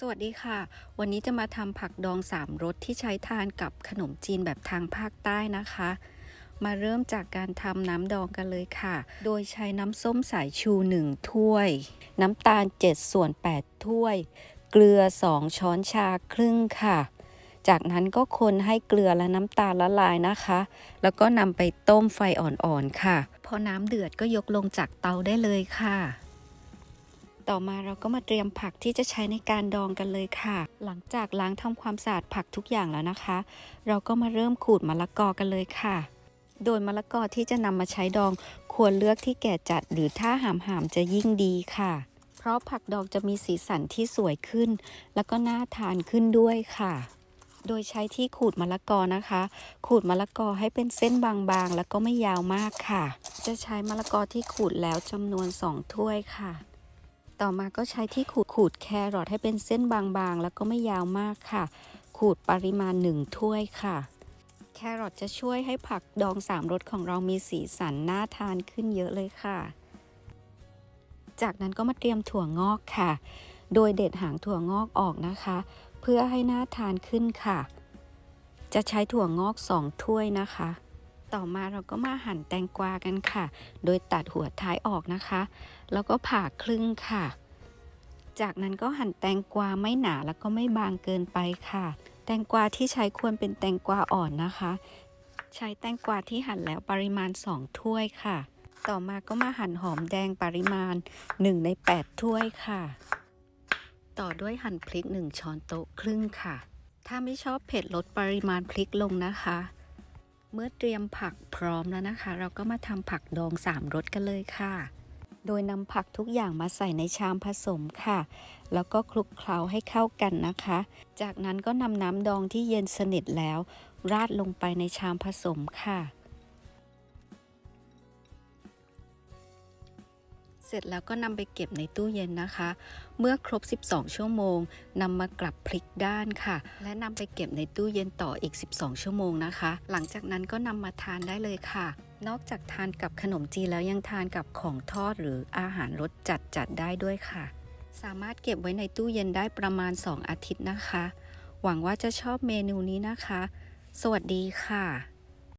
สวัสดีค่ะ วันนี้จะมาทำผักดองสามรสที่ใช้ทานกับขนมจีนแบบทางภาคใต้นะคะ มาเริ่มจากการทำน้ำดองกันเลยค่ะ โดยใช้น้ำส้มสายชู 1 ถ้วย น้ำตาล 7 ส่วน 8 ถ้วย เกลือ 2 ช้อนชาครึ่งค่ะ จากนั้นก็คนให้เกลือและน้ำตาลละลายนะคะ แล้วก็นำไปต้มไฟอ่อนๆค่ะ พอน้ำเดือดก็ยกลงจากเตาได้เลยค่ะ ต่อมาเราก็มาเตรียมผักที่จะใช้ในการดองกันเลยค่ะ หลังจากล้างทำความสะอาดผักทุกอย่างแล้วนะคะ เราก็มาเริ่มขูดมะละกอกันเลยค่ะ โดยมะละกอที่จะนำมาใช้ดอง ควรเลือกที่แก่จัดหรือถ้าหามหามจะยิ่งดีค่ะ เพราะผักดองจะมีสีสันที่สวยขึ้น แล้วก็น่าทานขึ้นด้วยค่ะ โดยใช้ที่ขูดมะละกอนะคะ ขูดมะละกอให้เป็นเส้นบางๆ แล้วก็ไม่ยาวมากค่ะ จะใช้มะละกอที่ขูดแล้วจำนวน 2 ถ้วยค่ะ ต่อมาก็ใช้ที่ขูดขูดแครอทให้เป็นเส้นบางๆ แล้วก็ไม่ยาวมากค่ะ ขูดปริมาณ 1 ถ้วยค่ะ แครอทจะช่วยให้ผักดองสามรสของเรามีสีสันน่าทานขึ้นเยอะเลยค่ะ จากนั้นก็มาเตรียมถั่วงอกค่ะ โดยเด็ดหางถั่วงอกออกนะคะ เพื่อให้น่าทานขึ้นค่ะ จะใช้ถั่วงอก 2 ถ้วยนะคะ ต่อมาเราก็มาหั่นแตงกวากันค่ะ โดยตัดหัวท้ายออกนะคะ แล้วก็ผ่าครึ่งค่ะ จากนั้นก็หั่นแตงกวาไม่หนาแล้วก็ไม่บางเกินไปค่ะ แตงกวาที่ใช้ควรเป็นแตงกวาอ่อนนะคะ ใช้แตงกวาที่หั่นแล้วปริมาณ 2 ถ้วยค่ะ ต่อมาก็มาหั่นหอมแดงปริมาณ 1 ใน 8 ถ้วยค่ะ ต่อด้วยหั่นพริก 1 ช้อนโต๊ะครึ่งค่ะ ถ้าไม่ชอบเผ็ดลดปริมาณพริกลงนะคะ เมื่อเตรียมผักพร้อมแล้วนะคะ เราก็มาทำผักดองสามรสกันเลยค่ะ โดยนำผักทุกอย่างมาใส่ในชามผสมค่ะ แล้วก็คลุกเคล้าให้เข้ากันนะคะ จากนั้นก็นำน้ำดองที่เย็นสนิทแล้ว ราดลงไปในชามผสมค่ะ เสร็จแล้วก็นำไปเก็บในตู้เย็นนะคะ เมื่อครบ 12 ชั่วโมงนำมากลับพลิกด้านค่ะ และนำไปเก็บในตู้เย็นต่ออีก 12 ชั่วโมงนะคะ หลังจากนั้นก็นำมาทานได้เลยค่ะ นอกจากทานกับขนมจีนแล้วยังทานกับของทอดหรืออาหารรสจัดจัดๆได้ด้วยค่ะ สามารถเก็บไว้ในตู้เย็นได้ประมาณ 2 อาทิตย์นะคะ หวังว่าจะชอบเมนูนี้นะคะ สวัสดีค่ะ